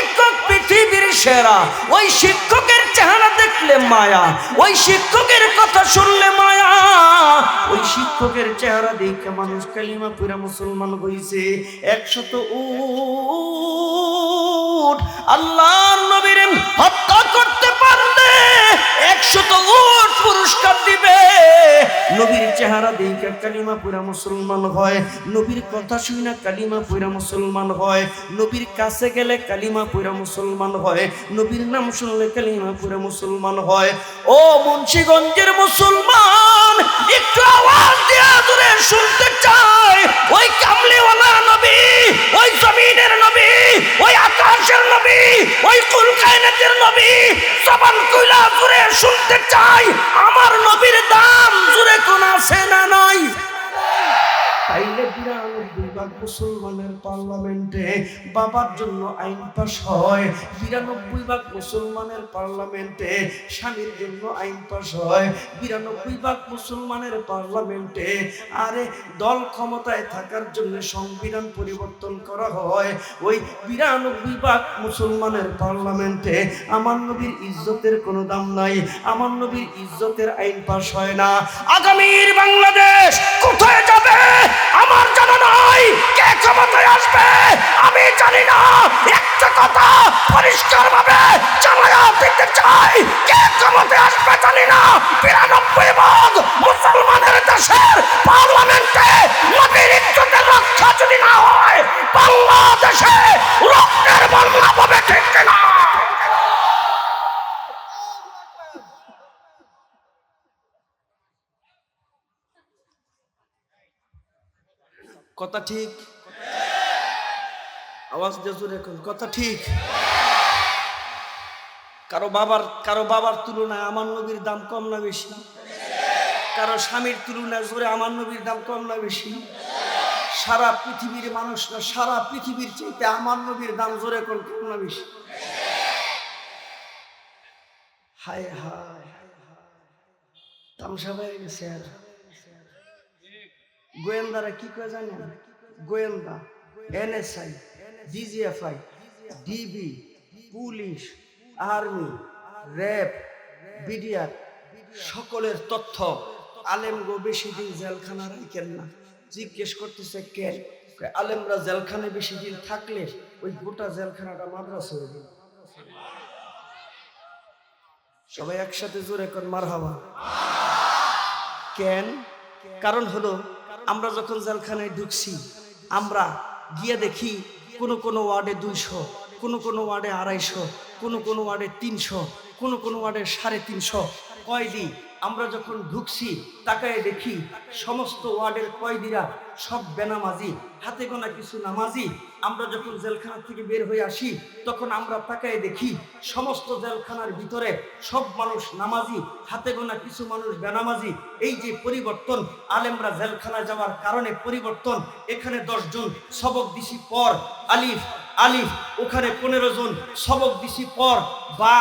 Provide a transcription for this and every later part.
শিক্ষক পৃথিবীর সেরা। ওই শিক্ষকের চেহারা দেখলে মায়া, ওই শিক্ষকের কথা শুনলে মায়া। ওই শিক্ষকের চেহারা দেখে মানুষ কালিমা পুরা মুসলমান হয়েছে একশত উঠ আল্লাহ নবীর হত্যা করতে পারলে একশত দিবে নবীর চেহারা দেখে কালিমা পুরা মুসলমান হয়। নবীর কথা শুনে কালিমা পুরা মুসলমান হয়। নবীর কাছে গেলে কালিমা পুরা মুসলমান হয়। নবীর নাম শুনলে কালিমা পুরা মুসলমান হয়। ও মুন্সিগঞ্জের মুসলমান, একটু আওয়াজ দিয়ে দূরে শুনতে চাই। ওই কামলিওয়ালা নবী, ওই জমিনের নবী, ওই আকাশের নবী, ওই কুল কায়নাতের নবী। জবান কইলা দূরে শুনতে চাই। আমার নবীর ভাগ মুসলমানের পার্লামেন্টে বাবার জন্য আইন পাস হয়, বিরানব্বই ভাগ মুসলমানের পার্লামেন্টে স্বামীর জন্য আইন পাস হয়, বিরানব্বই ভাগ মুসলমানের পার্লামেন্টে আরে দল ক্ষমতায় থাকার জন্য সংবিধান পরিবর্তন করা হয়, ওই বিরানব্বই ভাগ মুসলমানের পার্লামেন্টে আমার নবীর ইজ্জতের কোনো দাম নাই, আমার নবীর ইজ্জতের আইন পাস হয় না। আগামীর বাংলাদেশ পরিষ্কার ভাবে জানায়া দিতে চাই। কে ক্ষমতায় আসবে জানি না। বিরানব্বই ভাগ মুসলমানের দেশের পার্লামেন্টে নবীর ইজ্জতের রক্ষা যদি না হয়, বাংলাদেশে রক্তের বন্যা পাবে ঠিক না কথা ঠিক? আওয়াজ দিয়ে জোরে কথা ঠিক? কারও বাবার কারও বাবার তুলনায় আমার নবীর দাম কম না বেশি? কারও স্বামীর তুলনায় জোরে আমার নবীর দাম কম না বেশি? সারা পৃথিবীর মানুষ না, সারা পৃথিবীর চাইতে আমার নবীর দাম জোরে কোন কম না বেশি? হায় হায় তামসা হয়ে। গেছে আর। গোয়েন্দারা কি করে জানেন? গোয়েন্দা, NSI, DGFI, DB, police army RAB BDR সকলের তথ্য। আলেমগো বেশি দিন জেলখানা রাখেন না। জিজ্ঞেস করতেছে কয়, আলেমরা জেলখানায় বেশি দিন থাকলে ওই গোটা জেলখানাটা মাদ্রাস হয়ে যাবে। সবাই একসাথে জোরে কর মার হাওয়া কেন? কারণ হলো আমরা যখন জেলখানায় ঢুকছি আমরা গিয়ে দেখি কোনো কোনো ওয়ার্ডে দুইশো কোনো কোনো ওয়ার্ডে আড়াইশো কোনো কোনো ওয়ার্ডে তিনশো, কোনো কোনো ওয়ার্ডে সাড়ে তিনশো। কয়েদি, আমরা যখন ঢুকছি, তাকায় দেখি সমস্ত ওয়ার্ডের কয়েদিরা সব বেনামাজি, হাতে গোনা কিছু নামাজি। আমরা যখন জেলখানা থেকে বের হয়ে আসি, তখন আমরা তাকায় দেখি সমস্ত জেলখানার ভিতরে সব মানুষ নামাজি, হাতে গোনা কিছু মানুষ বেনামাজি। এই যে পরিবর্তন, আলেমরা জেলখানা যাওয়ার কারণে পরিবর্তন, এখানে দশজন, সবক দিছি পর, আলিফ আলিফ ওখানে পনেরো জন সবক দিছি পর, বা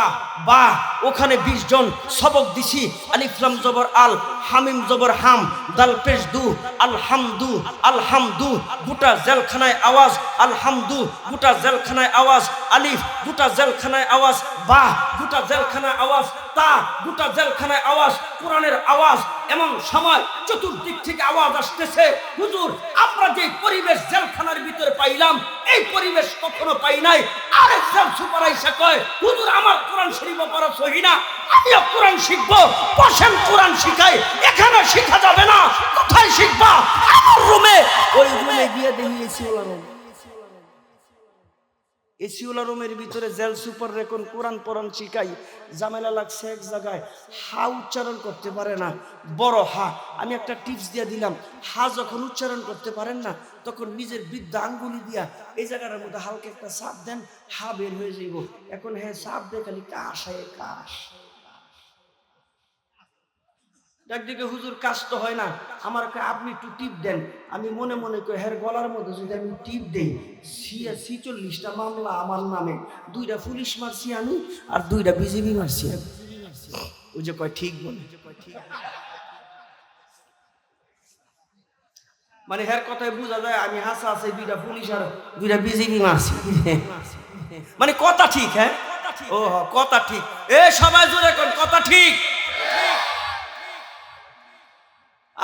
বা, ওখানে বিশ জন সবক দিছি আলিফলাম জবর আল, হামিম জবর হাম, দাল পেশ দু, আলহামদু আলহামদু, গোটা জেলখানায় আওয়াজ, আলহামদু, গোটা জেলখানায় আওয়াজ, আলিফ, গোটা জেলখানায় আওয়াজ, বা, গোটা জেলখানায় আওয়াজ, তা, গোটা জেলখানায় আওয়াজ, কোরআনের আওয়াজ, এমন সময় চতুর্দিক থেকে আওয়াজ আসতেছে। হুজুর, আমরা যে পরিবেশ জেলখানার ভিতরে পাইলাম, এই পরিবেশ কখনো পাই নাই। আরেকজন সুপার আইসা কয়, হুজুর, আমার কোরআন শরীফ পড়া সহি না। আমিও কোরআন শিখব। বসেন, কোরআন শিখাই। এখানে শিখা যাবে না। কোথায় শিখবা? আমার রুমে। ওই রুমে গিয়ে দেখিয়েছি ওলা এসিওলা রুমের ভিতরে জেল সুপার রেকন কোরআন পরান শিখাই জামেলা লাগছে এক জায়গায়। হা উচ্চারণ করতে পারে না। বড় হা। আমি একটা টিপস দিয়ে দিলাম, হা যখন উচ্চারণ করতে পারেন না, তখন নিজের বৃদ্ধ আঙ্গুলি দিয়া এই জায়গাটার মধ্যে হালকা একটা সাপ দেন, হা বের হয়ে যাইব। এখন হ্যাঁ সাপ দেয় খালি কাশ, হয়, কাশ। একদিকে হুজুর কাজ তো হয় না আমার আপনি একটু টিপ দেন। আমি মনে মনে করি হের গলার মধ্যে যদি আমি টিপ দেই ছিচল্লিশটা মামলা আমার নামে, দুইটা পুলিশ মারছি আমি আর দুইটা বিজেপি মারছি আমি। ওই যে কয়, ঠিক বলে। মানে হ্যার কথায় বোঝা যায়, আমি হাসা আছে দুইটা পুলিশ আর দুইটা বিজেপি মারছি। মানে কথা ঠিক হ্যাঁ? ও কথা ঠিক। এ সবাই জোরে কথা ঠিক।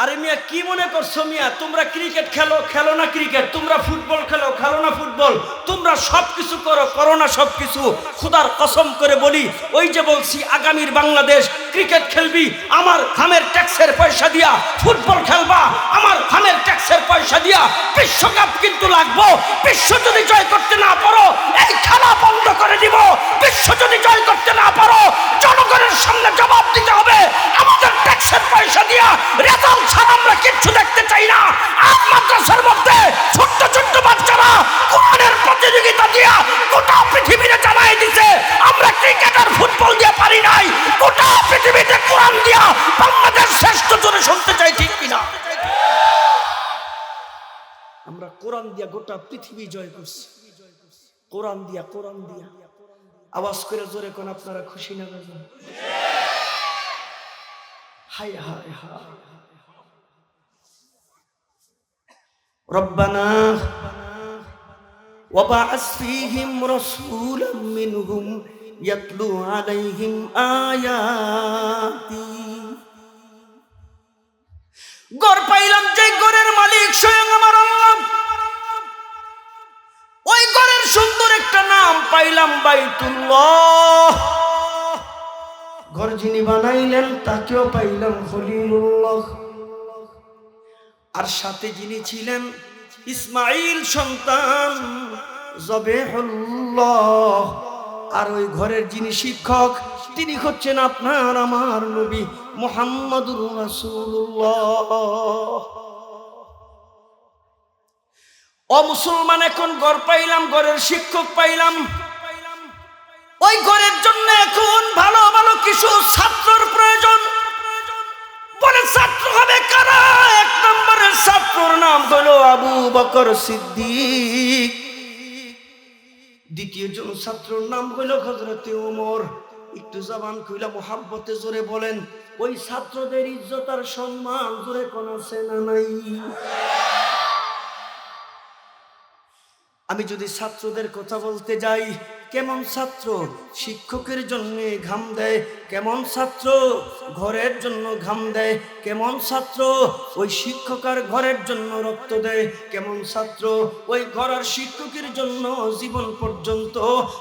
আরে মিয়া, কি মনে করছ মিয়া? তোমরা ক্রিকেট খেলো খেলো না ক্রিকেট? তোমরা ফুটবল খেলো খেলো না ফুটবল? তোমরা সব কিছু করো করো না সব কিছু খুদার কসম করে বলি, ওই যে বলছি, আগামীর বাংলাদেশ, ক্রিকেট খেলবি, আমার খামের ট্যাক্সের পয়সা দিয়া ফুটবল খেলবা, আমার খামের ট্যাক্সের পয়সা দিয়া বিশ্বকাপ কিন্তু লাগবো। বিশ্ব যদি জয় করতে না পারো, এই খেলা বন্ধ পৃথিবী জয় করছি কোরআন দিয়া কোরআন দিয়া আওয়াজ করে জোরে কোন আপনারা খুশি না বেজান? হাই হাই হাই ربنا وبعث فيهم رسولا منهم يتلو عليهم آياتي তাকেও পাইলাম খলিলুল্লাহ। আর সাথে যিনি ছিলেন ইসমাইল সন্তান আর ওই ঘরের যিনি শিক্ষক, তিনি হচ্ছেন আপনার আমার নবী মোহাম্মদুর রাসূলুল্লাহ। ও মুসলমান, এখন ঘর পাইলাম, ঘরের শিক্ষক পাইলাম। ওই ঘরের জন্য এখন ভালো ভালো কিছু ছাত্রর প্রয়োজন। বলে ছাত্র হবে কারা? এক নম্বরের ছাত্রর নাম হলো আবু বকর সিদ্দিক। দ্বিতীয় জন ছাত্রর নাম হলো হজরতে ওমর। একটু জবান খুইলা মোহাব্বতে জোরে বলেন, ওই ছাত্রদের ইজ্জত আর সম্মান জোরে কোন আছে না নাই। আমি যদি ছাত্রদের কথা বলতে যাই কেমন ছাত্র? শিক্ষকের জন্য ঘাম দেয়। কেমন ছাত্র? ঘরের জন্য ঘাম দেয়। কেমন ছাত্র? ওই শিক্ষকার ঘরের জন্য রক্ত দেয়। কেমন ছাত্র? ওই ঘরের শিক্ষকের জন্য জীবন পর্যন্ত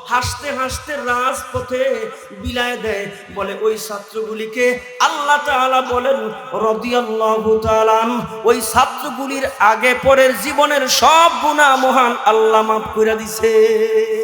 হাসতে হাসতে রাজপথে বিলায় দেয়। বলে ওই ছাত্রগুলিকে আল্লাহ তাআলা বলেন, রদিয়াল্লাহু তাআলা ওই ছাত্রগুলির আগে পরের জীবনের সব গুনাহ মহান আল্লাহ মাফ করে দিছে।